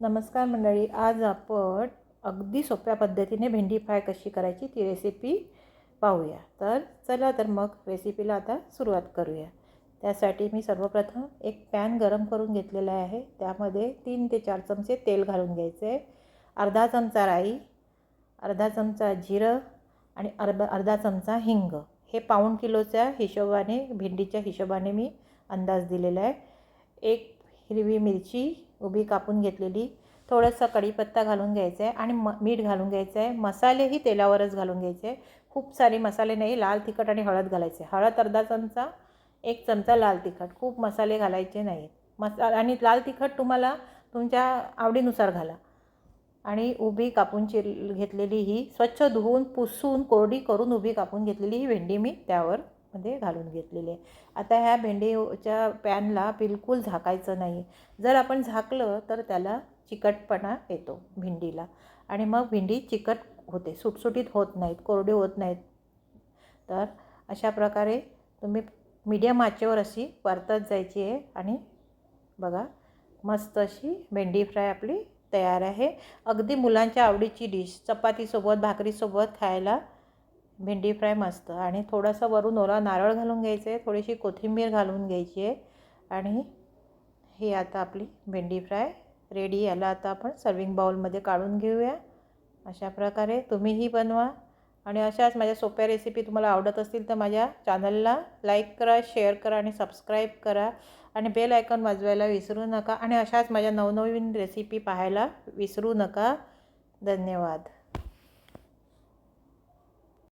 नमस्कार मंडळी आज आपण अगदी सोप्या पद्धतीने भेंडी फ्राय कशी करायची ती रेसिपी पाहूया. तर चला तर मग रेसिपीला आता सुरुवात करूया. त्यासाठी मी सर्वप्रथम एक पॅन गरम करून घेतलेला आहे. त्यामध्ये तीन ते चार चमचे तेल घालून घ्यायचे. आहे अर्धा चमचा राई अर्धा चमचा जिरं आणि अर्धा अर्धा चमचा हिंग. हे पाऊण किलोच्या हिशोबाने भेंडीच्या हिशोबाने मी अंदाज दिलेला आहे. एक हिरवी मिरची उभी कापून घेतलेली. थोडंसं कढीपत्ता घालून घ्यायचं आहे आणि म मीठ घालून घ्यायचं आहे. मसालेही तेलावरच घालून घ्यायचे खूप सारे मसाले नाही लाल तिखट आणि हळद घालायचे हळद अर्धा चमचा एक चमचा लाल तिखट. खूप मसाले घालायचे नाहीत मसा आणि लाल तिखट तुम्हाला तुमच्या आवडीनुसार घाला. आणि उभी कापून चिर घेतलेली ही स्वच्छ धुवून पुसून कोरडी करून उभी कापून घेतलेली ही भेंडी मी त्यावर मध्ये घालून घेतलेले. आहे आता ह्या भेंडीच्या पॅनला बिलकुल झाकायचं नाही. जर आपण झाकलं तर त्याला चिकटपणा येतो भेंडीला. आणि मग भेंडी चिकट होते सुटसुटीत होत नाहीत कोरडी होत नाहीत. तर अशा प्रकारे तुम्ही मीडियम आचेवर अशी परतत जायची आहे. आणि बघा मस्त अशी भेंडी फ्राय आपली तयार आहे. अगदी मुलांच्या आवडीची डिश चपातीसोबत भाकरीसोबत खायला भेंडी फ्राय मस्त. आणि थोडंसं वरून ओला नारळ घालून घ्यायचं आहे थोडीशी कोथिंबीर घालून घ्यायची आहे. आणि ही आता आपली भेंडी फ्राय रेडी याला आता आपण सर्विंग बाउलमध्ये काढून घेऊया. अशा प्रकारे तुम्हीही बनवा. आणि अशाच माझ्या सोप्या रेसिपी तुम्हाला आवडत असतील तर माझ्या चॅनलला लाईक करा शेअर करा आणि सबस्क्राईब करा. आणि बेल आयकॉन वाजवायला विसरू नका. आणि अशाच माझ्या नवनवीन रेसिपी पाहायला विसरू नका. धन्यवाद.